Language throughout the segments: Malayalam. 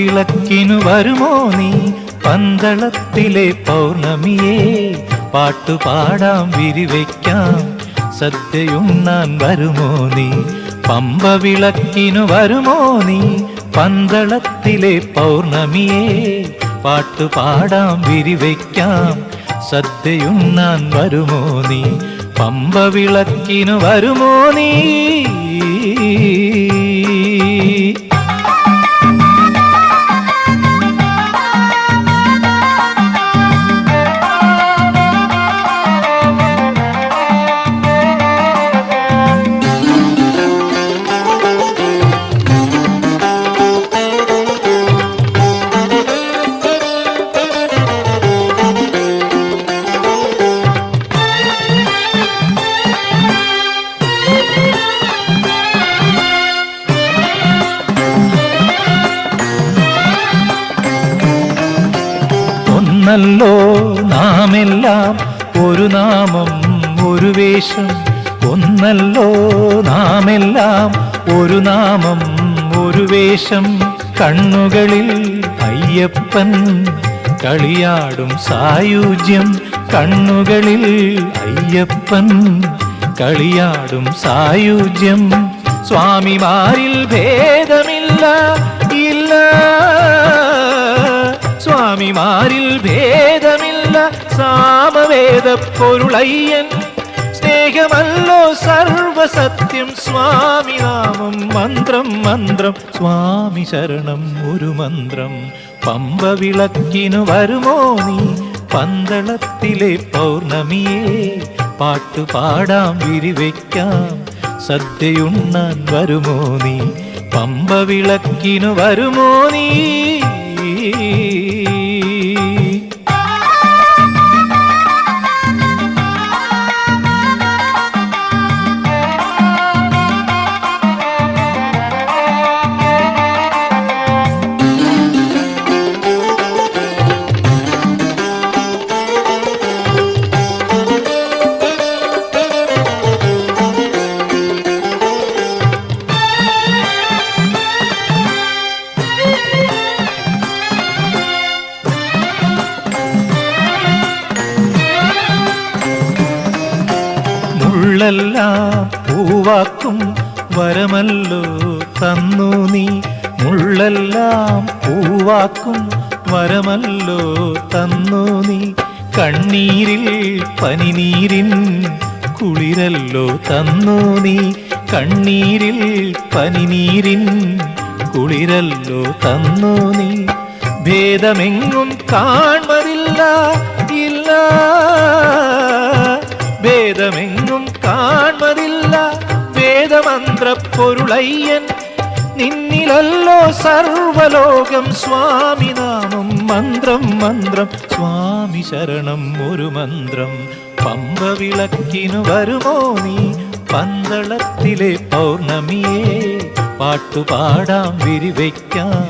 വിളക്കിനു വരുമോ നീ? പന്തളത്തിലെ പൗർണമിയെ പാട്ടുപാടാം വിരിവയ്ക്കാം സദ്യയുണ്ണാൻ വരുമോ നീ? പമ്പ വിളക്കിനു വരുമോ നീ? പന്തളത്തിലെ പൗർണമിയെ പാട്ടുപാടാം വിരിവയ്ക്കാം സദ്യയുണ്ണാൻ വരുമോ നീ? പമ്പ വിളക്കിനു വരുമോ നീ? ഒന്നല്ലോ നാമെല്ലാം. ഒരു നാമം ഒരു വേഷം. ഒന്നല്ലോ നാമെല്ലാം. ഒരു നാമം ഒരു വേഷം. കണ്ണുകളിൽ അയ്യപ്പൻ കളിയാടും സായുജ്യം. കണ്ണുകളിൽ അയ്യപ്പൻ കളിയാടും സായുജ്യം. സ്വാമിമാരിൽ ഭേദമില്ല ഇല്ല. സ്വാമിമാരിൽ ഭേദമില്ല സാമവേദ പൊരുളയ്യൻ സ്നേഹമല്ലോ സർവസത്യം സ്വാമി നാമം മന്ത്രം മന്ത്രം. സ്വാമി ശരണം ഒരു മന്ത്രം. പമ്പ വിളക്കിനു വരുമോ നീ? പന്തളത്തിലെ പൗർണമിയെ പാട്ടുപാടാം വിരിവയ്ക്കാം സദ്യയുണ്ണാൻ വരുമോ നീ? പമ്പ വിളക്കിനു വരുമോ നീ? മുള്ളെല്ലാം പൂവാക്കും വരമല്ലോ തന്നു നീ. മുള്ളെല്ലാം പൂവാക്കും വരമല്ലോ തന്നു നീ. കണ്ണീരിൽ പനിനീരിൻ കുളിരല്ലോ തന്നു നീ. കണ്ണീരിൽ പനിനീരിൻ കുളിരല്ലോ തന്നു നീ. ഭേദമെങ്ങും കാൺമതില്ല വേദമന്ത്ര പൊരുളയ്യൻ നിന്നിലല്ലോ സർവലോകം സ്വാമി നാമം മന്ത്രം മന്ത്രം. സ്വാമി ശരണം ഒരു മന്ത്രം. പമ്പ വിളക്കിനു വരുമോ നീ? പന്തളത്തിലെ പൗർണമിയെ പാട്ടുപാടാം വിരിവയ്ക്കാം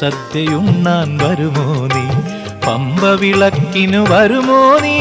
സദ്യയുണ്ണാൻ വരുമോ നീ? പമ്പ വിളക്കിനു വരുമോ നീ?